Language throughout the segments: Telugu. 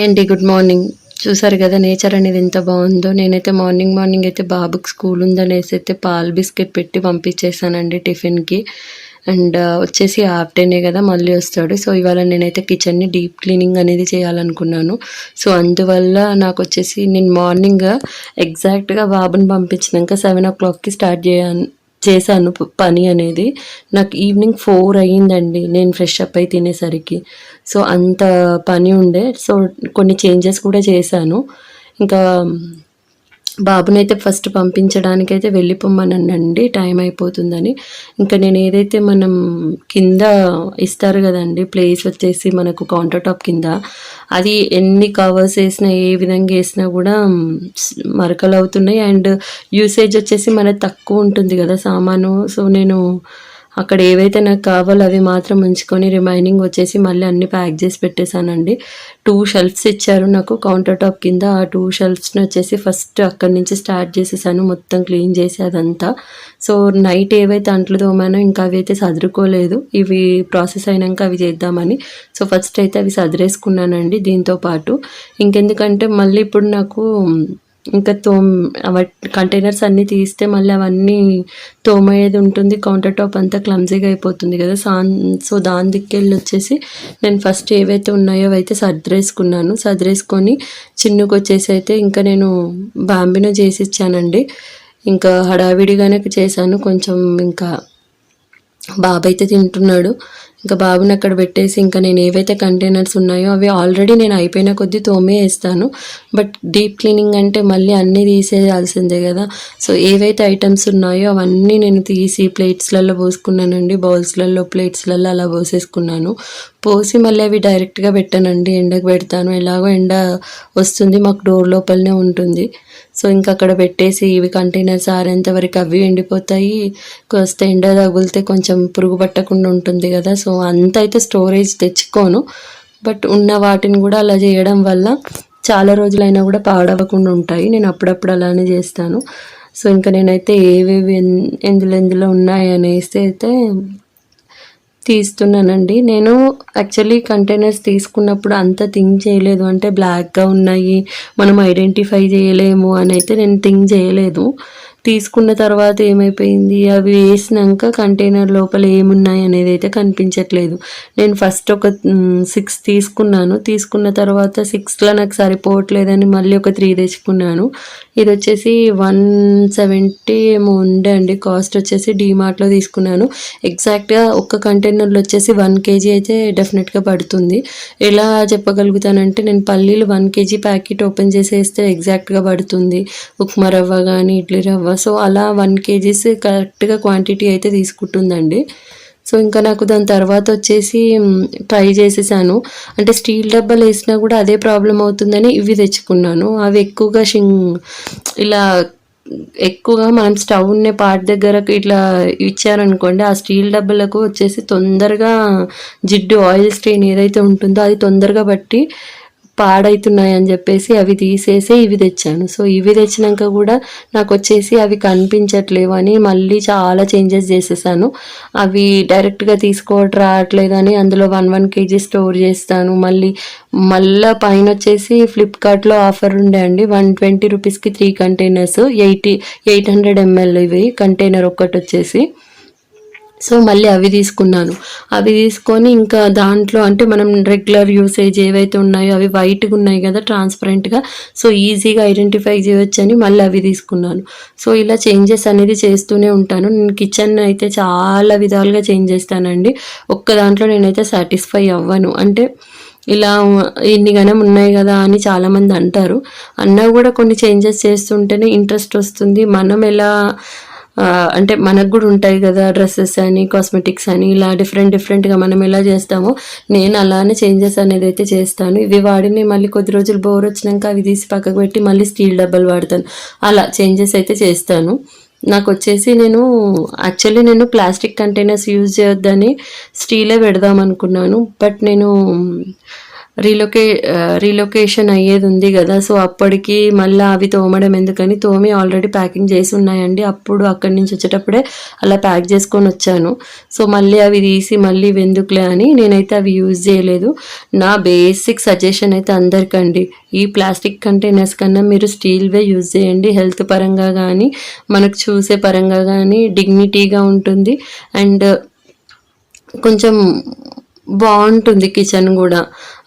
హాయ్ అండి గుడ్ మార్నింగ్. చూసారు కదా నేచర్ అనేది ఎంత బాగుందో. నేనైతే మార్నింగ్ మార్నింగ్ అయితే బాబుకి స్కూల్ ఉందనేసి అయితే పాల్ బిస్కెట్ పెట్టి పంపించేసానండి టిఫిన్కి. అండ్ వచ్చేసి హాఫ్ డేనే కదా మళ్ళీ వస్తాడు. సో ఇవాళ నేనైతే కిచెన్ని డీప్ క్లీనింగ్ అనేది చేయాలనుకున్నాను. సో అందువల్ల నాకు వచ్చేసి నేను మార్నింగ్ ఎగ్జాక్ట్గా బాబుని పంపించినాక సెవెన్ ఓ క్లాక్కి స్టార్ట్ చేయాను చేశాను పని అనేది. నాకు ఈవినింగ్ ఫోర్ అయ్యిందండి. నేను ఫ్రెష్ అప్ అయి తినేసరికి. సో అంత పని ఉండే. సో కొన్ని చేంజెస్ కూడా చేశాను. ఇంకా బాబునైతే ఫస్ట్ పంపించడానికైతే వెళ్ళిపోమ్మనండి టైం అయిపోతుందని. ఇంకా నేను ఏదైతే మనం కింద ఇస్తారు కదండి ప్లేస్ వచ్చేసి మనకు కౌంటర్ టాప్ కింద అది ఎన్ని కవర్స్ వేసినా ఏ విధంగా వేసినా కూడా మరకలు అవుతున్నాయి. అండ్ యూసేజ్ వచ్చేసి మన తక్కువ ఉంటుంది కదా సామాను. సో నేను అక్కడ ఏవైతే నాకు కావాలో అవి మాత్రం ఉంచుకొని రిమైనింగ్ వచ్చేసి మళ్ళీ అన్ని ప్యాక్ చేసి పెట్టేశానండి. టూ షెల్ఫ్స్ ఇచ్చారు నాకు కౌంటర్ టాప్ కింద. ఆ టూ షెల్ఫ్స్ని వచ్చేసి ఫస్ట్ అక్కడి నుంచి స్టార్ట్ చేసేసాను. మొత్తం క్లీన్ చేసి అదంతా. సో నైట్ ఏవైతే అంట్లు తోమానో ఇంకా అవి అయితే సదురుకోలేదు. ఇవి ప్రాసెస్ అయినాక అవి చేద్దామని. సో ఫస్ట్ అయితే అవి సదిరేసుకున్నానండి దీంతో పాటు. ఇంకెందుకంటే మళ్ళీ ఇప్పుడు నాకు ఇంకా తోమ్ కంటైనర్స్ అన్నీ తీస్తే మళ్ళీ అవన్నీ తోమయ్యేది ఉంటుంది కౌంటర్ టాప్ అంతా క్లమ్జీగా అయిపోతుంది కదా. సాన్ సో దాని దిక్కెళ్ళి వచ్చేసి నేను ఫస్ట్ ఏవైతే ఉన్నాయో అయితే సర్దరేసుకున్నాను సర్దరేసుకొని చిన్నుకు వచ్చేసి అయితే ఇంకా నేను బాంబినో చేసి ఇచ్చానండి. ఇంకా హడావిడిగానే చేశాను. కొంచెం ఇంకా బాబు అయితే తింటున్నాడు. ఇంకా బాబుని అక్కడ పెట్టేసి ఇంకా నేను ఏవైతే కంటైనర్స్ ఉన్నాయో అవి ఆల్రెడీ నేను అయిపోయిన కొద్దీ తోమే వేస్తాను. బట్ డీప్ క్లీనింగ్ అంటే మళ్ళీ అన్నీ తీసేయాల్సిందే కదా. సో ఏవైతే ఐటమ్స్ ఉన్నాయో అవన్నీ నేను తీసి ప్లేట్స్లలో పోసుకున్నానండి. బౌల్స్లలో ప్లేట్స్లలో అలా పోసేసుకున్నాను. పోసి మళ్ళీ అవి డైరెక్ట్గా పెట్టానండి. ఎండకు పెడతాను. ఎలాగో ఎండ వస్తుంది మాకు డోర్ లోపలనే ఉంటుంది. సో ఇంకా అక్కడ పెట్టేసి ఇవి కంటైనర్స్ ఆరేంతవరకు అవి ఎండిపోతాయి. కాస్త ఎండ తగిలితే కొంచెం పురుగు పట్టకుండా ఉంటుంది కదా. సో అంత అయితే స్టోరేజ్ తెచ్చుకోను. బట్ ఉన్న వాటిని కూడా అలా చేయడం వల్ల చాలా రోజులైనా కూడా పాడవకుండా ఉంటాయి. నేను అప్పుడప్పుడు అలానే చేస్తాను. సో ఇంకా నేనైతే ఏవేవి ఎందులో ఎందులో ఉన్నాయి అనేసి అయితే తీస్తున్నానండి. నేను యాక్చువల్లీ కంటైనర్స్ తీసుకున్నప్పుడు అంత థింక్ చేయలేదు. అంటే బ్లాక్గా ఉన్నాయి. మనం ఐడెంటిఫై చేయలేము అని అయితే నేను థింక్ చేయలేదు. తీసుకున్న తర్వాత ఏమైపోయింది? అవి వేసినాక కంటైనర్ లోపల ఏమున్నాయి అనేది అయితే కనిపించట్లేదు. నేను ఫస్ట్ ఒక సిక్స్ తీసుకున్నాను. తీసుకున్న తర్వాత సిక్స్లో నాకు సరిపోవట్లేదని మళ్ళీ ఒక త్రీ తెచ్చుకున్నాను. ఇది వచ్చేసి వన్ సెవెంటీ ఏమో ఉండే అండి. కాస్ట్ వచ్చేసి డీమార్ట్లో తీసుకున్నాను. ఎగ్జాక్ట్గా ఒక్క కంటైనర్లో వచ్చేసి వన్ కేజీ అయితే డెఫినెట్గా పడుతుంది. ఎలా చెప్పగలుగుతానంటే నేను పల్లీలు వన్ కేజీ ప్యాకెట్ ఓపెన్ చేసేస్తే ఎగ్జాక్ట్గా పడుతుంది. ఉప్మా రవ్వ కానీ ఇడ్లీ రవ్వ సో అలా వన్ కేజీస్ కరెక్ట్గా క్వాంటిటీ అయితే తీసుకుంటుందండి. సో ఇంకా నాకు దాని తర్వాత వచ్చేసి ట్రై చేసేసాను. అంటే స్టీల్ డబ్బాలు వేసినా కూడా అదే ప్రాబ్లం అవుతుందని ఇవి తెచ్చుకున్నాను. అవి ఎక్కువగా షింగ్ ఇలా ఎక్కువగా మనం స్టవ్ ఉన్న పార్ట్ దగ్గర ఇట్లా ఇచ్చారనుకోండి ఆ స్టీల్ డబ్బాలకు వచ్చేసి తొందరగా జిడ్డు ఆయిల్ స్టెయిన్ ఏదైతే ఉంటుందో అది తొందరగా బట్టి పాడైతున్నాయి అని చెప్పేసి అవి తీసేసి ఇవి తెచ్చాను. సో ఇవి తెచ్చినాక కూడా నాకు వచ్చేసి అవి కనిపించట్లేవు అని మళ్ళీ చాలా చేంజెస్ చేసేసాను. అవి డైరెక్ట్గా తీసుకోవటం రావట్లేదు అని అందులో వన్ వన్ కేజీ స్టోర్ చేస్తాను. మళ్ళీ మళ్ళా పైన వచ్చేసి ఫ్లిప్కార్ట్లో ఆఫర్ ఉండే అండి. వన్ ట్వంటీ రూపీస్కి three containers eighty eight hundred ML ఇవి కంటైనర్ ఒక్కటి వచ్చేసి. సో మళ్ళీ అవి తీసుకున్నాను. అవి తీసుకొని ఇంకా దాంట్లో అంటే మనం రెగ్యులర్ యూసేజ్ ఏవైతే ఉన్నాయో అవి వైట్గా ఉన్నాయి కదా ట్రాన్స్పరెంట్గా సో ఈజీగా ఐడెంటిఫై చేయొచ్చని మళ్ళీ అవి తీసుకున్నాను. సో ఇలా చేంజెస్ అనేది చేస్తూనే ఉంటాను. నేను కిచెన్ అయితే చాలా విధాలుగా చేంజ్ చేస్తానండి. ఒక్క దాంట్లో నేనైతే సాటిస్ఫై అవ్వను. అంటే ఇలా ఇన్ని గణం ఉన్నాయి కదా అని చాలామంది అంటారు. అన్నా కూడా కొన్ని చేంజెస్ చేస్తుంటేనే ఇంట్రెస్ట్ వస్తుంది. మనం ఎలా అంటే మనకు కూడా ఉంటాయి కదా డ్రెస్సెస్ అని కాస్మెటిక్స్ అని ఇలా డిఫరెంట్ డిఫరెంట్గా మనం ఎలా చేస్తామో నేను అలానే చేంజెస్ అనేది అయితే చేస్తాను. ఇవి వాడిని మళ్ళీ కొద్ది రోజులు బోర్ వచ్చినాక అవి తీసి పక్కకు పెట్టి మళ్ళీ స్టీల్ డబ్బాలు వాడతాను. అలా చేంజెస్ అయితే చేస్తాను. నాకు వచ్చేసి నేను యాక్చువల్లీ నేను ప్లాస్టిక్ కంటైనర్స్ యూజ్ చేయొద్దని స్టీలే పెడదాం అనుకున్నాను. బట్ నేను రీలొకే రీలొకేషన్ అయ్యేది ఉంది కదా సో అప్పటికి మళ్ళీ అవి తోమడం ఎందుకని తోమి ఆల్రెడీ ప్యాకింగ్ చేసి ఉన్నాయండి. అప్పుడు అక్కడి నుంచి వచ్చేటప్పుడే అలా ప్యాక్ చేసుకొని వచ్చాను. సో మళ్ళీ అవి తీసి మళ్ళీ వెందుకులే అని నేనైతే అవి యూజ్ చేయలేదు. నా బేసిక్ సజెషన్ అయితే అందరికండి. ఈ ప్లాస్టిక్ కంటైనర్స్ కన్నా మీరు స్టీల్వే యూజ్ చేయండి. హెల్త్ పరంగా కానీ మనకు చూసే పరంగా కానీ డిగ్నిటీగా ఉంటుంది. అండ్ కొంచెం బాగుంటుంది కిచెన్ కూడా.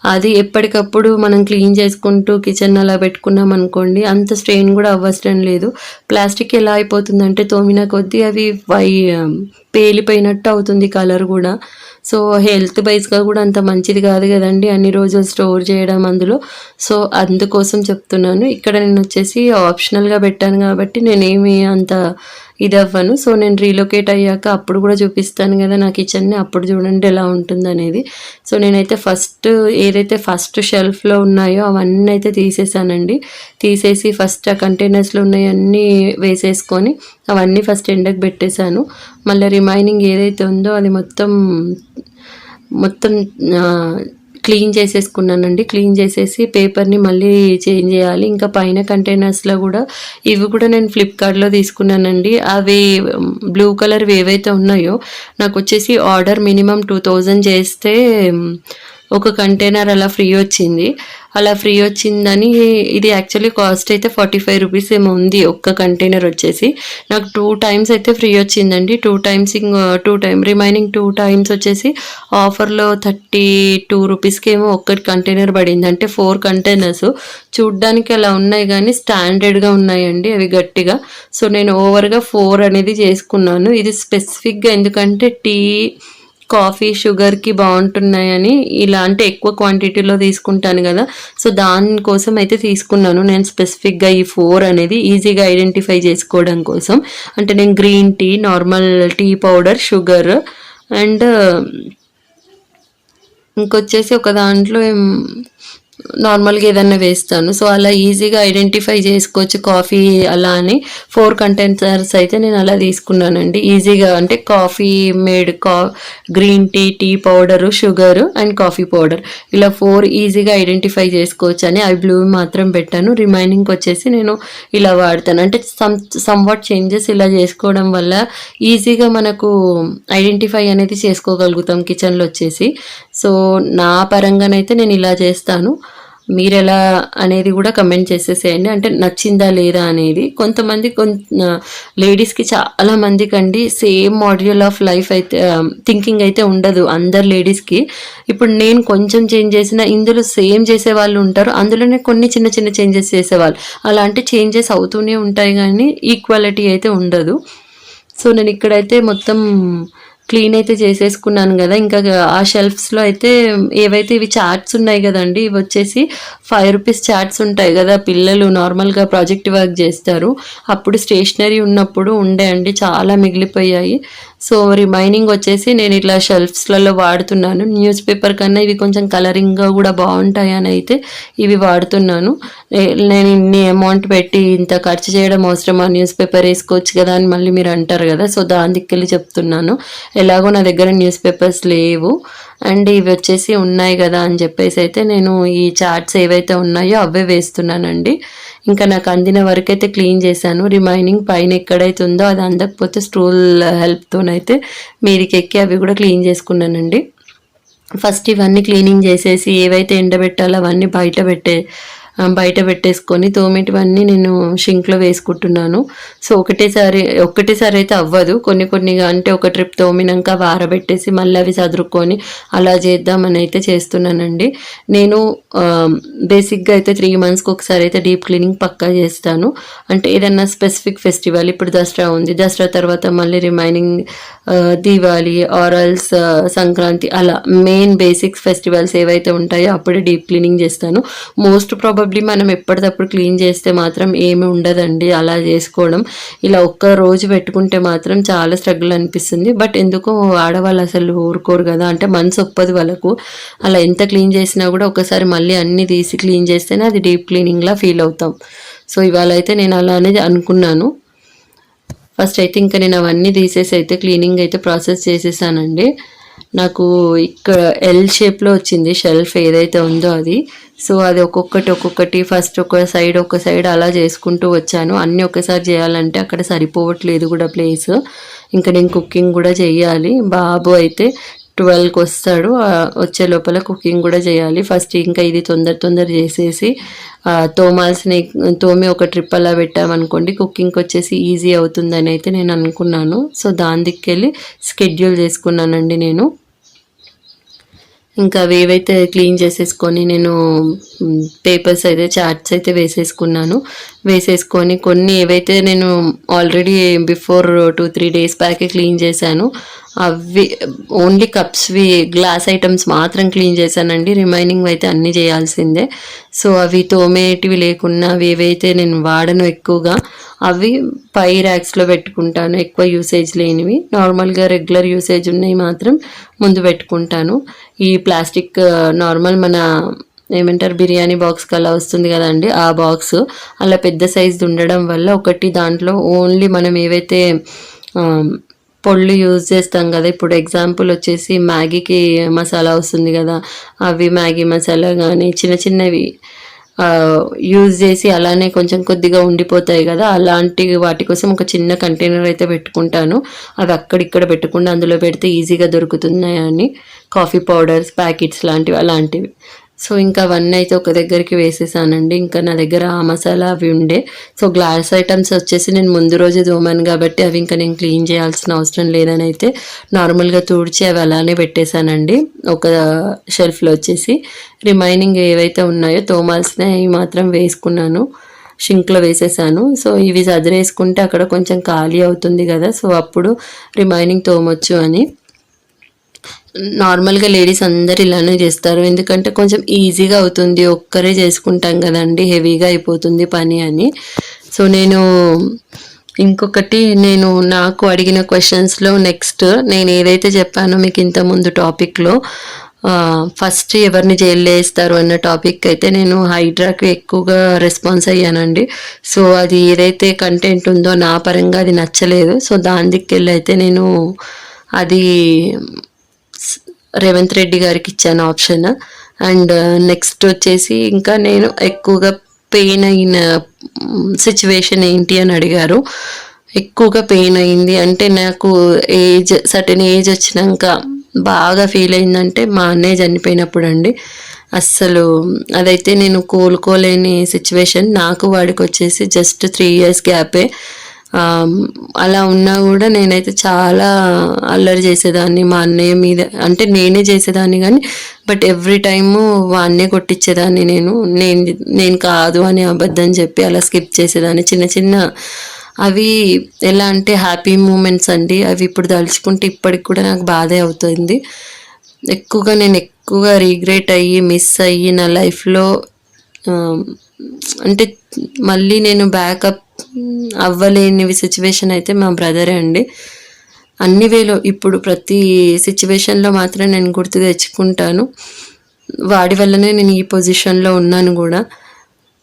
అది ఎప్పటికప్పుడు మనం క్లీన్ చేసుకుంటూ కిచెన్ అలా పెట్టుకున్నాం అనుకోండి అంత స్ట్రెయిన్ కూడా అవ్వసరం లేదు. ప్లాస్టిక్ ఎలా అయిపోతుందంటే తోమిన కొద్దీ అవి వై పేలిపోయినట్టు అవుతుంది కలర్ కూడా. సో హెల్త్ వైజ్గా కూడా అంత మంచిది కాదు కదండి. అన్ని రోజులు స్టోర్ చేయడం అందులో. సో అందుకోసం చెప్తున్నాను. ఇక్కడ నేను వచ్చేసి ఆప్షనల్గా పెట్టాను కాబట్టి నేనేమి అంత ఇది అవ్వను సో నేను రీలొకేట్ అయ్యాక అప్పుడు కూడా చూపిస్తాను కదా నా కిచెన్ని అప్పుడు చూడండి ఎలా ఉంటుంది అనేది సో నేనైతే ఫస్ట్ ఏదైతే ఫస్ట్ షెల్ఫ్లో ఉన్నాయో అవన్నీ అయితే తీసేసానండి. తీసేసి ఫస్ట్ ఆ కంటైనర్స్లో ఉన్నాయన్నీ వేసేసుకొని అవన్నీ ఫస్ట్ ఎండకు పెట్టేశాను. మళ్ళీ రిమైనింగ్ ఏదైతే ఉందో అది మొత్తం మొత్తం క్లీన్ చేసేసుకున్నానండి. క్లీన్ చేసేసి పేపర్ని మళ్ళీ చేంజ్ చేయాలి. ఇంకా పైన కంటైనర్స్లో కూడా ఇవి కూడా నేను ఫ్లిప్కార్ట్లో తీసుకున్నానండి. అవి బ్లూ కలర్వి ఏవైతే ఉన్నాయో నాకు వచ్చేసి ఆర్డర్ మినిమం టూ థౌజండ్ చేస్తే ఒక కంటైనర్ అలా ఫ్రీ వచ్చింది. అలా ఫ్రీ వచ్చిందని ఇది యాక్చువల్లీ కాస్ట్ అయితే ఫార్టీ ఫైవ్ రూపీస్ ఏమో ఉంది ఒక్క కంటైనర్ వచ్చేసి. నాకు టూ టైమ్స్ అయితే ఫ్రీ వచ్చిందండి. Two times two time remaining two times వచ్చేసి ఆఫర్లో థర్టీ టూ రూపీస్కి ఏమో ఒక్కటి కంటైనర్ పడింది అంటే ఫోర్ కంటైనర్స్ చూడ్డానికి అలా ఉన్నాయి కానీ స్టాండర్డ్గా ఉన్నాయండి అవి గట్టిగా. సో నేను ఓవర్గా ఫోర్ అనేది చేసుకున్నాను. ఇది స్పెసిఫిక్గా ఎందుకంటే టీ కాఫీ షుగర్కి బాగుంటున్నాయని ఇలా అంటే ఎక్కువ క్వాంటిటీలో తీసుకుంటాను కదా. సో దానికోసం అయితే తీసుకున్నాను. నేను స్పెసిఫిక్గా ఈ ఫోర్ అనేది ఈజీగా ఐడెంటిఫై చేసుకోవడం కోసం. అంటే నేను green tea normal tea powder sugar and ఇంకొచ్చేసి ఒక దాంట్లో ఏం- నార్మల్గా ఏదన్నా వేస్తాను. సో అలా ఈజీగా ఐడెంటిఫై చేసుకోవచ్చు కాఫీ అలా అని. ఫోర్ కంటెంటర్స్ అయితే నేను అలా తీసుకున్నానండి. ఈజీగా అంటే కాఫీ మేడ్ కా green tea tea powder sugar and coffee powder. ఇలా ఫోర్ ఈజీగా ఐడెంటిఫై చేసుకోవచ్చు అని. అవి బ్లూ మాత్రం పెట్టాను. రిమైనింగ్ వచ్చేసి నేను ఇలా వాడతాను. అంటే సమ్ సమ్వాట్ చేంజెస్ ఇలా చేసుకోవడం వల్ల ఈజీగా మనకు ఐడెంటిఫై అనేది చేసుకోగలుగుతాం కిచెన్లో వచ్చేసి. సో నా పరంగానైతే నేను ఇలా చేస్తాను. మీరు ఎలా అనేది కూడా కమెంట్ చేసేసేయండి. అంటే నచ్చిందా లేదా అనేది కొంతమంది కొంత లేడీస్కి చాలా మందికి అండి సేమ్ మాడ్యూల్ ఆఫ్ లైఫ్ అయితే థింకింగ్ అయితే ఉండదు అందరు లేడీస్కి ఇప్పుడు నేను కొంచెం చేంజ్ చేసిన ఇందులో సేమ్ చేసే వాళ్ళు ఉంటారు. అందులోనే కొన్ని చిన్న చిన్న చేంజెస్ చేసేవాళ్ళు. అలాంటి చేంజెస్ అవుతూనే ఉంటాయి కానీ ఈక్వాలిటీ అయితే ఉండదు. సో నేను ఇక్కడైతే మొత్తం క్లీన్ అయితే చేసేసుకున్నాను కదా. ఇంకా ఆ షెల్ఫ్స్లో అయితే ఏవైతే ఇవి చార్ట్స్ ఉన్నాయి కదండి ఇవి వచ్చేసి ఫైవ్ రూపీస్ చార్ట్స్ ఉంటాయి కదా. పిల్లలు నార్మల్గా ప్రాజెక్ట్ వర్క్ చేస్తారు. అప్పుడు స్టేషనరీ ఉన్నప్పుడు ఉండే అండి చాలా మిగిలిపోయాయి. సో రిమైనింగ్ వచ్చేసి నేను ఇట్లా షెల్ఫ్స్లలో వాడుతున్నాను. న్యూస్ పేపర్ కన్నా ఇవి కొంచెం కలరింగ్గా కూడా బాగుంటాయి అని అయితే ఇవి వాడుతున్నాను. నేను ఇన్ని అమౌంట్ పెట్టి ఇంత ఖర్చు చేయడం అవసరమా? న్యూస్ పేపర్ వేసుకోవచ్చు కదా అని మళ్ళీ మీరు అంటారు కదా. సో దాని దిక్కెళ్ళి చెప్తున్నాను. ఎలాగో నా దగ్గర న్యూస్ పేపర్స్ లేవు. అండ్ ఇవి వచ్చేసి ఉన్నాయి కదా అని చెప్పేసి అయితే నేను ఈ చార్ట్స్ ఏవైతే ఉన్నాయో అవే వేస్తున్నానండి. ఇంకా నాకు అందిన వరకు అయితే క్లీన్ చేశాను. రిమైనింగ్ పైన ఎక్కడైతే ఉందో అది అందకపోతే స్టూల్ హెల్ప్తోనైతే మీరికి ఎక్కి అవి కూడా క్లీన్ చేసుకున్నానండి. ఫస్ట్ ఇవన్నీ క్లీనింగ్ చేసేసి ఏవైతే ఎండబెట్టాలో అవన్నీ బయట పెట్టే బయట పెట్టేసుకొని తోమేటివన్నీ నేను షింక్లో వేసుకుంటున్నాను. సో ఒకటేసారి ఒకటేసారి అయితే అవ్వదు. కొన్ని కొన్నిగా అంటే ఒక ట్రిప్ తోమినాక వారబెట్టేసి మళ్ళీ అవి చదురుకొని అలా చేద్దామని అయితే చేస్తున్నానండి. నేను బేసిక్గా అయితే త్రీ మంత్స్కి ఒకసారి అయితే డీప్ క్లీనింగ్ పక్కా చేస్తాను. అంటే ఏదన్నా స్పెసిఫిక్ ఫెస్టివల్ ఇప్పుడు దసరా ఉంది. దసరా తర్వాత మళ్ళీ రిమైనింగ్ దీవాలి ఆరల్స్ సంక్రాంతి అలా మెయిన్ బేసిక్స్ ఫెస్టివల్స్ ఏవైతే ఉంటాయో అప్పుడే డీప్ క్లీనింగ్ చేస్తాను. మోస్ట్ ప్రాబబ్లీ మనం ఎప్పటికప్పుడు క్లీన్ చేస్తే మాత్రం ఏమి ఉండదండి. అలా చేసుకోవడం. ఇలా ఒక్క రోజు పెట్టుకుంటే మాత్రం చాలా స్ట్రగుల్ అనిపిస్తుంది. బట్ ఎందుకో ఆడవాళ్ళు అసలు ఊరుకోరు కదా. అంటే మనసు ఒప్పదు వాళ్ళకు. అలా ఎంత క్లీన్ చేసినా కూడా ఒకసారి మళ్ళీ అన్ని తీసి క్లీన్ చేస్తేనే అది డీప్ క్లీనింగ్లా ఫీల్ అవుతాం. సో ఇవాళ అయితే నేను అలా అనేది అనుకున్నాను. ఫస్ట్ అయితే ఇంకా నేను అవన్నీ తీసేసి అయితే క్లీనింగ్ అయితే ప్రాసెస్ చేసేసానండి. నాకు ఇక్కడ ఎల్ షేప్లో వచ్చింది. షెల్ఫ్ ఏదైతే ఉందో అది. సో అది ఒక్కొక్కటి ఒక్కొక్కటి ఫస్ట్ ఒక సైడ్ ఒక సైడ్ అలా చేసుకుంటూ వచ్చాను. అన్నీ ఒకసారి చేయాలంటే అక్కడ సరిపోవట్లేదు కూడా ప్లేస్ ఇంకా నేను కుకింగ్ కూడా చేయాలి. బాబు అయితే ట్వెల్వ్కి వస్తాడు. వచ్చే లోపల కుకింగ్ కూడా చేయాలి. ఫస్ట్ ఇంకా ఇది తొందర తొందర చేసేసి తోమాల్సిన తోమి ఒక ట్రిప్ అలా పెట్టామనుకోండి కుకింగ్కి వచ్చేసి ఈజీ అవుతుందని అయితే నేను అనుకున్నాను. సో దాని దిక్కెళ్ళి స్కెడ్యూల్ చేసుకున్నానండి నేను. ఇంకా అవి ఏవైతే క్లీన్ చేసేసుకొని నేను పేపర్స్ అయితే చార్ట్స్ అయితే వేసేసుకున్నాను. వేసేసుకొని కొన్ని ఏవైతే నేను already before two three days బ్యాకే clean చేశాను అవి ఓన్లీ కప్స్వి గ్లాస్ ఐటమ్స్ మాత్రం క్లీన్ చేశానండి. రిమైనింగ్ అయితే అన్నీ చేయాల్సిందే. సో అవి తోమేటివి లేకున్నా అవి ఏవైతే నేను వాడను ఎక్కువగా అవి పై ర్యాక్స్లో పెట్టుకుంటాను. ఎక్కువ యూసేజ్ లేనివి. నార్మల్గా రెగ్యులర్ యూసేజ్ ఉన్నవి మాత్రం ముందు పెట్టుకుంటాను. ఈ ప్లాస్టిక్ నార్మల్ uh, మన ఏమంటారు బిర్యానీ బాక్స్ అలా వస్తుంది కదండి ఆ బాక్స్ అలా పెద్ద సైజు ఉండడం వల్ల ఒకటి దాంట్లో ఓన్లీ మనం ఏవైతే um, పొళ్ళు యూజ్ చేస్తాం కదా. ఇప్పుడు ఎగ్జాంపుల్ వచ్చేసి మ్యాగీకి మసాలా వస్తుంది కదా. అవి మ్యాగీ మసాలా కానీ చిన్న చిన్నవి యూజ్ చేసి అలానే కొంచెం కొద్దిగా ఉండిపోతాయి కదా. అలాంటి వాటి కోసం ఒక చిన్న కంటైనర్ అయితే పెట్టుకుంటాను. అవి అక్కడిక్కడ పెట్టకుండా అందులో పెడితే ఈజీగా దొరుకుతున్నాయని. కాఫీ పౌడర్స్ ప్యాకెట్స్ లాంటివి అలాంటివి. సో ఇంకా అవన్నీ అయితే ఒక దగ్గరికి వేసేసానండి. ఇంకా నా దగ్గర ఆ మసాలా అవి ఉండే. సో గ్లాస్ ఐటమ్స్ వచ్చేసి నేను ముందు రోజే దోమాను కాబట్టి అవి ఇంకా నేను క్లీన్ చేయాల్సిన అవసరం లేదని అయితే నార్మల్గా తుడిచి అవి అలానే పెట్టేశానండి. ఒక షెల్ఫ్లో వచ్చేసి రిమైనింగ్ ఏవైతే ఉన్నాయో తోమాల్సినవి మాత్రం వేసుకున్నాను. షింక్లో వేసేసాను. సో ఇవి చదిరేసుకుంటే అక్కడ కొంచెం ఖాళీ అవుతుంది కదా. సో అప్పుడు రిమైనింగ్ తోమొచ్చు అని నార్మల్గా లేడీస్ అందరు ఇలానే చేస్తారు. ఎందుకంటే కొంచెం ఈజీగా అవుతుంది. ఒక్కరే చేసుకుంటాం కదండి. హెవీగా అయిపోతుంది పని అని. సో నేను ఇంకొకటి నేను నాకు అడిగిన క్వశ్చన్స్లో నెక్స్ట్ నేను ఏదైతే చెప్పానో మీకు ఇంతకుముందు ముందు టాపిక్లో ఫస్ట్ ఎవరిని జైల్లో వేస్తారు అన్న టాపిక్ అయితే నేను హైడ్రాకి ఎక్కువగా రెస్పాన్స్ అయ్యానండి. సో అది ఏదైతే కంటెంట్ ఉందో నా పరంగా అది నచ్చలేదు. సో దాని దిక్కెళ్ళి అయితే నేను అది రేవంత్ రెడ్డి గారికి ఇచ్చాను ఆప్షన్ అండ్ నెక్స్ట్ వచ్చేసి ఇంకా నేను ఎక్కువగా పెయిన్ అయిన సిచ్యువేషన్ ఏంటి అని అడిగారు. ఎక్కువగా పెయిన్ అయింది. అంటే నాకు ఏజ్ సర్టెన్ ఏజ్ వచ్చినాక బాగా ఫీల్ అయిందంటే మా అన్నయ్య చనిపోయినప్పుడు అండి. అస్సలు అదైతే నేను కోలుకోలేని సిచ్యువేషన్ నాకు వాడికి వచ్చేసి జస్ట్ త్రీ ఇయర్స్ గ్యాపే అలా ఉన్నా కూడా నేనైతే చాలా అల్లరి చేసేదాన్ని మా అన్నయ్య మీద. అంటే నేనే చేసేదాన్ని కానీ బట్ ఎవ్రీ టైము వాన్నే కొట్టించేదాన్ని నేను. నేను నేను కాదు అని అబద్ధం చెప్పి అలా స్కిప్ చేసేదాన్ని. చిన్న చిన్న అవి ఎలా అంటే హ్యాపీ మూమెంట్స్ అండి. అవి ఇప్పుడు తలుచుకుంటే ఇప్పటికి కూడా నాకు బాధే అవుతుంది. ఎక్కువగా నేను ఎక్కువగా రీగ్రెట్ అయ్యి మిస్ అయ్యి నా లైఫ్లో అంటే మళ్ళీ నేను బ్యాకప్ అవ్వలేని సిచ్యువేషన్ అయితే మా బ్రదరే అండి. అన్ని వేలో ఇప్పుడు ప్రతి సిచ్యువేషన్లో మాత్రం నేను గుర్తు తెచ్చుకుంటాను. వాడి వల్లనే నేను ఈ పొజిషన్లో ఉన్నాను కూడా.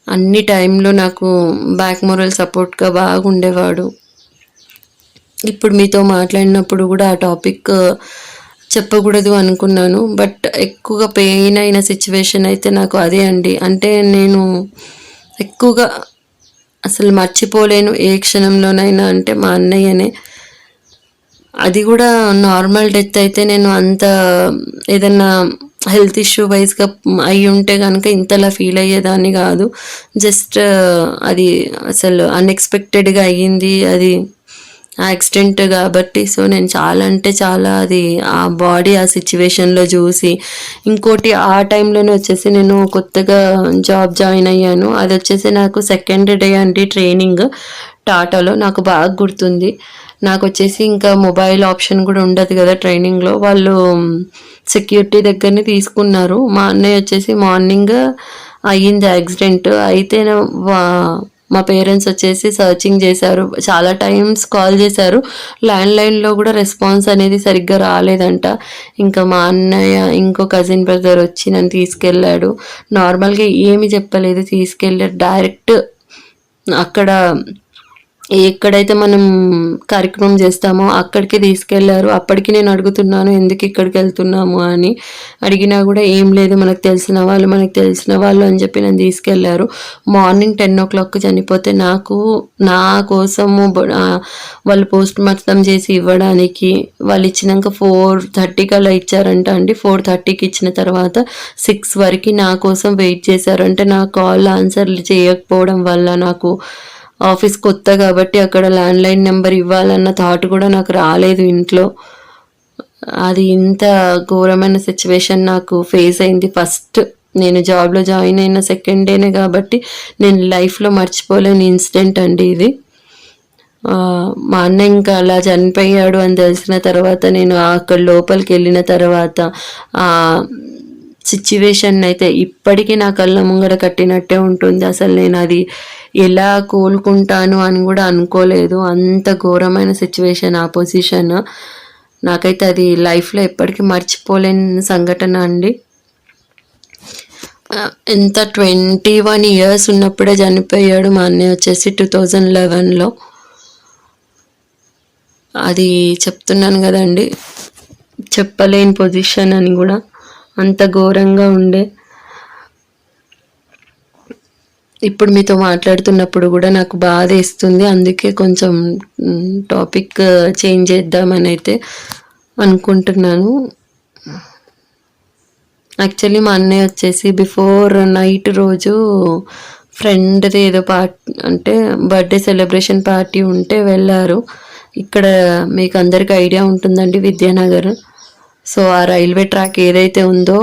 అన్ని టైంలో నాకు బ్యాక్ మోరల్ సపోర్ట్గా బాగుండేవాడు. ఇప్పుడు మీతో మాట్లాడినప్పుడు కూడా ఆ టాపిక్ చెప్పకూడదు అనుకున్నాను. బట్ ఎక్కువగా పెయిన్ అయిన సిచ్యువేషన్ అయితే నాకు అదే అండి. అంటే నేను ఎక్కువగా అసలు మర్చిపోలేను ఏ క్షణంలోనైనా అంటే మా అన్నయ్యనే. అది కూడా నార్మల్ డెత్ అయితే నేను అంత ఏదన్నా హెల్త్ ఇష్యూ వైజ్గా అయి ఉంటే కనుక ఇంతలా ఫీల్ అయ్యేదాన్ని కాదు. జస్ట్ అది అసలు అన్ఎక్స్పెక్టెడ్గా అయ్యింది. అది యాక్సిడెంట్ కాబట్టి సో నేను చాలా అంటే చాలా అది ఆ బాడీ ఆ సిచ్యువేషన్లో చూసి ఇంకోటి ఆ టైంలోనే వచ్చేసి నేను కొత్తగా జాబ్ జాయిన్ అయ్యాను. అది వచ్చేసి నాకు సెకండ్ డే అండి ట్రైనింగ్ టాటాలో నాకు బాగా గుర్తుంది. నాకు వచ్చేసి ఇంకా మొబైల్ ఆప్షన్ కూడా ఉండదు కదా ట్రైనింగ్లో వాళ్ళు సెక్యూరిటీ దగ్గరనే తీసుకున్నారు. మా అన్నయ్య వచ్చేసి మార్నింగ్ అయ్యింది యాక్సిడెంట్ అయితే వా- మా పేరెంట్స్ వచ్చేసి సర్చింగ్ చేశారు. చాలా టైమ్స్ కాల్ చేశారు. ల్యాండ్ లైన్లో కూడా రెస్పాన్స్ అనేది సరిగ్గా రాలేదంట. ఇంకా మా అన్నయ్య ఇంకో కజిన్ బ్రదర్ వచ్చి నన్ను తీసుకెళ్ళాడు. నార్మల్గా ఏమి చెప్పలేదు. తీసుకెళ్ళాడు డైరెక్ట్ అక్కడ ఎక్కడైతే మనం కార్యక్రమం చేస్తామో అక్కడికి తీసుకెళ్ళారు. అప్పటికి నేను అడుగుతున్నాను ఎందుకు ఇక్కడికి వెళ్తున్నాము? అని. అడిగినా కూడా ఏం లేదు మనకు తెలిసిన వాళ్ళు మనకు తెలిసిన వాళ్ళు అని చెప్పి నన్ను తీసుకెళ్ళారు. మార్నింగ్ టెన్ ఓ క్లాక్ చనిపోతే నాకు నా కోసము వాళ్ళు పోస్ట్ మార్టం చేసి ఇవ్వడానికి వాళ్ళు ఇచ్చినాక ఫోర్ థర్టీకి అలా ఇచ్చారంట అండి. ఫోర్ థర్టీకి ఇచ్చిన తర్వాత సిక్స్ వరకు నా కోసం వెయిట్ చేశారు. అంటే నా కాల్ ఆన్సర్లు చేయకపోవడం వల్ల నాకు ఆఫీస్ కొత్త కాబట్టి అక్కడ ల్యాండ్లైన్ నెంబర్ ఇవ్వాలన్న థాట్ కూడా నాకు రాలేదు ఇంట్లో. అది ఇంత ఘోరమైన సిచ్యువేషన్ నాకు ఫేస్ అయింది. ఫస్ట్ నేను జాబ్లో జాయిన్ అయిన సెకండ్ డేనే కాబట్టి నేను లైఫ్లో మర్చిపోలేని ఇన్సిడెంట్ అండి ఇది. మా అన్న ఇంకా అలా చనిపోయాడు అని తెలిసిన తర్వాత నేను అక్కడ లోపలికి వెళ్ళిన తర్వాత సిచ్యువేషన్ అయితే ఇప్పటికీ నా కళ్ళ ముంగడ కట్టినట్టే ఉంటుంది. అసలు నేను అది ఎలా కోలుకుంటాను అని కూడా అనుకోలేదు. అంత ఘోరమైన సిచ్యువేషన్ ఆ పొజిషన్ నాకైతే అది లైఫ్లో ఎప్పటికీ మర్చిపోలేని సంఘటన అండి. ఎంత ట్వంటీ వన్ ఇయర్స్ ఉన్నప్పుడే చనిపోయాడు మా అన్నయ్య వచ్చేసి టూ థౌజండ్ లెవెన్లో అది చెప్తున్నాను కదండి. చెప్పలేని పొజిషన్ అని కూడా. అంత ఘోరంగా ఉండే. ఇప్పుడు మీతో మాట్లాడుతున్నప్పుడు కూడా నాకు బాధ వేస్తుంది. అందుకే కొంచెం టాపిక్ చేంజ్ చేద్దామని అయితే అనుకుంటున్నాను. యాక్చువల్లీ మా అన్నయ్య వచ్చేసి బిఫోర్ నైట్ రోజు ఫ్రెండ్ది ఏదో పార్ట్ అంటే బర్త్డే సెలబ్రేషన్ పార్టీ ఉంటే వెళ్ళారు. ఇక్కడ మీకు అందరికీ ఐడియా ఉంటుందండి విద్యానగర్. సో ఆ రైల్వే ట్రాక్ ఏదైతే ఉందో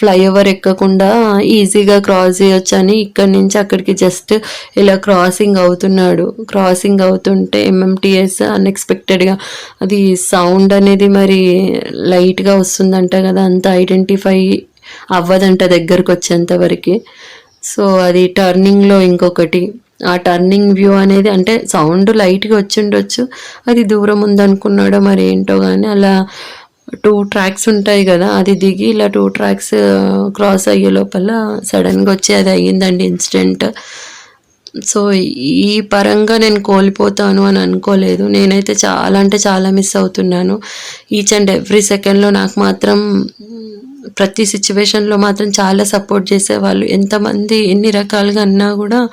ఫ్లైఓవర్ ఎక్కకుండా ఈజీగా క్రాస్ చేయొచ్చు అని ఇక్కడి నుంచి అక్కడికి జస్ట్ ఇలా క్రాసింగ్ అవుతున్నాడు. క్రాసింగ్ అవుతుంటే ఎంఎంటీఎస్ అన్ఎక్స్పెక్టెడ్గా అది సౌండ్ అనేది మరి లైట్గా వస్తుందంట కదా అంత ఐడెంటిఫై అవ్వదంట దగ్గరకు వచ్చేంత వరకు. సో అది టర్నింగ్లో ఇంకొకటి. ఆ టర్నింగ్ వ్యూ అనేది అంటే సౌండ్ లైట్గా వచ్చి ఉండొచ్చు అది దూరం ఉందనుకున్నాడో మరి ఏంటో కానీ అలా టూ ట్రాక్స్ ఉంటాయి కదా అది దిగి ఇలా టూ ట్రాక్స్ క్రాస్ అయ్యే లోపల సడన్గా వచ్చి అది అయ్యిందండి ఇన్సిడెంట్. సో ఈ పరంగా నేను కోల్పోతాను అని అనుకోలేదు. నేనైతే చాలా అంటే చాలా మిస్ అవుతున్నాను. ఈచ్ అండ్ ఎవ్రీ సెకండ్లో నాకు మాత్రం ప్రతి సిచ్యువేషన్లో మాత్రం చాలా సపోర్ట్ చేసేవాళ్ళు. ఎంతమంది ఎన్ని రకాలుగా అన్నా కూడా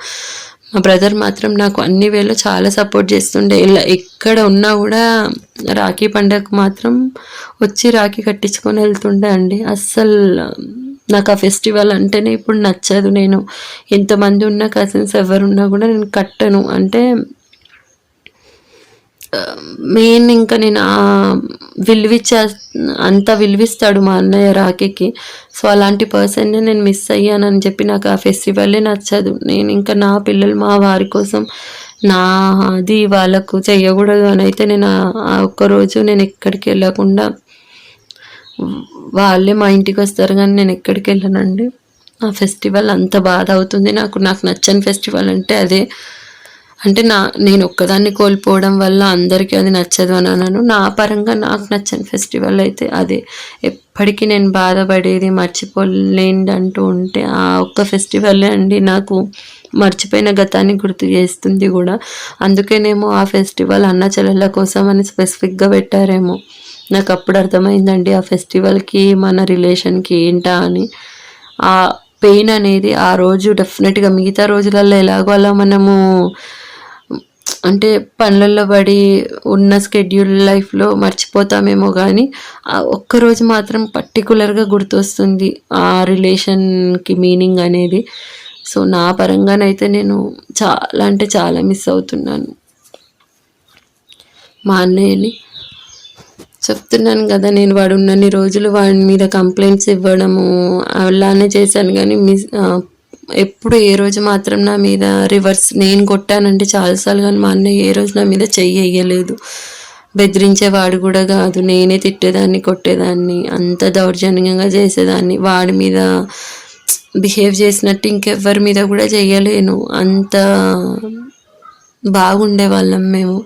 మా బ్రదర్ మాత్రం నాకు అన్ని వేళ చాలా సపోర్ట్ చేస్తుండే. ఇలా ఎక్కడ ఉన్నా కూడా రాఖీ పండగకు మాత్రం వచ్చి రాఖీ కట్టించుకొని వెళ్తుండే అండి. అస్సలు నాకు ఆ ఫెస్టివల్ అంటేనే ఇప్పుడు నచ్చదు. నేను ఎంతమంది ఉన్నా కజిన్స్ ఎవరున్నా కూడా నేను కట్టను. అంటే మెయిన్ ఇంకా నేను విలువిచ్చే అంత విలువిస్తాడు మా అన్నయ్య రాఖీకి. సో అలాంటి పర్సన్ని నేను మిస్ అయ్యానని చెప్పి నాకు ఆ ఫెస్టివల్లే నచ్చదు. నేను ఇంకా నా పిల్లలు మా వారి కోసం నా అది వాళ్ళకు చేయకూడదు అని అయితే నేను ఆ- ఆ ఒక్కరోజు నేను ఎక్కడికి వెళ్ళకుండా వాళ్ళే మా ఇంటికి వస్తారు కానీ నేను ఎక్కడికి వెళ్ళనండి. ఆ ఫెస్టివల్ అంత బాధ అవుతుంది. నాకు నాకు నచ్చని ఫెస్టివల్ అంటే అదే. అంటే నా నేను ఒక్కదాన్ని కోల్పోవడం వల్ల అందరికీ అది నచ్చదు అని అన్నాను. నా పరంగా నాకు నచ్చని ఫెస్టివల్ అయితే అదే. ఎప్పటికీ నేను బాధపడేది మర్చిపోలేండి అంటూ ఉంటే ఆ ఒక్క ఫెస్టివల్లే అండి నాకు మర్చిపోయిన గతాన్ని గుర్తు చేస్తుంది కూడా. అందుకేనేమో ఆ ఫెస్టివల్ అన్న చెల్లెళ్ళ కోసం అని స్పెసిఫిక్గా పెట్టారేమో. నాకు అప్పుడు అర్థమైందండి ఆ ఫెస్టివల్కి మన రిలేషన్కి ఏంటా అని. ఆ పెయిన్ అనేది ఆ రోజు డెఫినెట్గా మిగతా రోజులలో ఎలాగో అలా మనము అంటే పనులలో పడి ఉన్న స్కెడ్యూల్ లైఫ్లో మర్చిపోతామేమో కానీ ఒక్కరోజు మాత్రం పర్టికులర్గా గుర్తొస్తుంది ఆ రిలేషన్కి మీనింగ్ అనేది. సో నా పరంగానైతే నేను చాలా అంటే చాలా మిస్ అవుతున్నాను. మా అన్నయ్యని. చెప్తున్నాను కదా నేను వాడు ఉన్నన్ని రోజులు వాడి మీద కంప్లైంట్స్ ఇవ్వడము అలానే చేశాను కానీ మిస్ ఎప్పుడు ఏ రోజు మాత్రం నా మీద రివర్స్ నేను కొట్టానంటే చాలాసార్లు కానీ మా అన్నయ్య ఏ రోజు నా మీద చెయ్యి వేయలేదు. బెదిరించేవాడు కూడా కాదు. నేనే తిట్టేదాన్ని కొట్టేదాన్ని అంత దౌర్జన్యంగా చేసేదాన్ని. వాడి మీద బిహేవ్ చేసినట్టు ఇంకెవ్వరి మీద కూడా చెయ్యలేను. అంత బాగుండే వాళ్ళం మేము.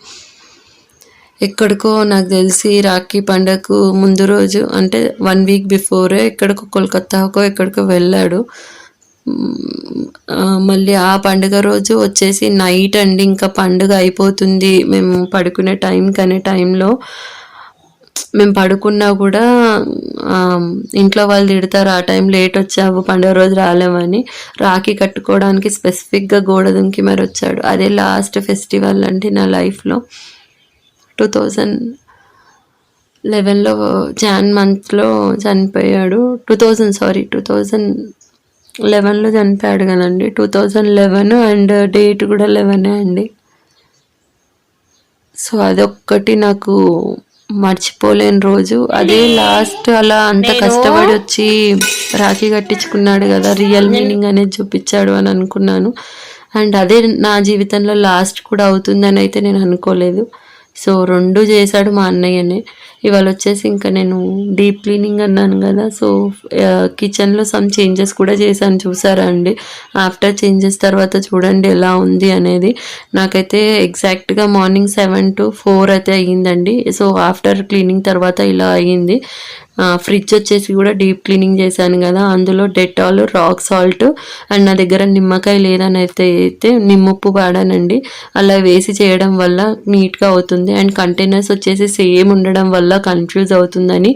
ఎక్కడికో నాకు తెలిసి రాఖీ పండగకు ముందు రోజు అంటే వన్ వీక్ బిఫోరే ఎక్కడికో కోల్కతాకో ఎక్కడికో వెళ్ళాడు. మళ్ళీ ఆ పండుగ రోజు వచ్చేసి నైట్ అండి ఇంకా పండుగ అయిపోతుంది. మేము పడుకునే టైంకి అనే టైంలో మేము పడుకున్నా కూడా ఇంట్లో వాళ్ళు తిడతారు ఆ టైం లేట్ వచ్చావు పండుగ రోజు రాలేమని రాఖీ కట్టుకోవడానికి స్పెసిఫిక్గా గోడ దుంకి మరి వచ్చాడు. అదే లాస్ట్ ఫెస్టివల్ అండి నా లైఫ్లో. టూ థౌజండ్ లెవెన్లో జాన్ మంత్లో చనిపోయాడు. Two thousand sorry two thousand లెవెన్లో చనిపోయాడు కదండి. Two thousand eleven and date కూడా లెవెనే అండి. సో అదొక్కటి నాకు మర్చిపోలేని రోజు. అదే లాస్ట్ అలా అంత కష్టపడి వచ్చి రాఖీ కట్టించుకున్నాడు కదా రియల్ మీనింగ్ అనేది చూపించాడు అని అనుకున్నాను. అండ్ అదే నా జీవితంలో లాస్ట్ కూడా అవుతుందని అయితే నేను అనుకోలేదు. సో రెండు చేశాడు మా అన్నయ్యనే. ఇవాళ వచ్చేసి ఇంకా నేను డీప్ క్లీనింగ్ అన్నాను కదా సో కిచెన్లో సమ్ చేంజెస్ కూడా చేశాను. చూసారా అండి? ఆఫ్టర్ చేంజెస్ తర్వాత చూడండి ఎలా ఉంది అనేది. నాకైతే ఎగ్జాక్ట్గా మార్నింగ్ సెవెన్ టు ఫోర్ అయితే అయ్యిందండి. సో ఆఫ్టర్ క్లీనింగ్ తర్వాత ఇలా అయ్యింది. ఫ్రిడ్జ్ వచ్చేసి కూడా డీప్ క్లీనింగ్ చేశాను కదా. అందులో డెటాల్ రాక్ సాల్ట్ అండ్ నా దగ్గర నిమ్మకాయ లేదని అయితే అయితే నిమ్మప్పు వాడానండి. అలా వేసి చేయడం వల్ల నీట్గా అవుతుంది. అండ్ కంటైనర్స్ వచ్చేసి సేమ్ ఉండడం వల్ల కన్ఫ్యూజ్ అవుతుందని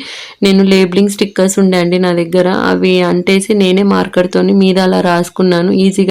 నేను లేబులింగ్ స్టిక్కర్స్ ఉండే అండి నా దగ్గర. అవి అంటేసి నేనే మార్కర్తోని మీద అలా రాసుకున్నాను. ఈజీగా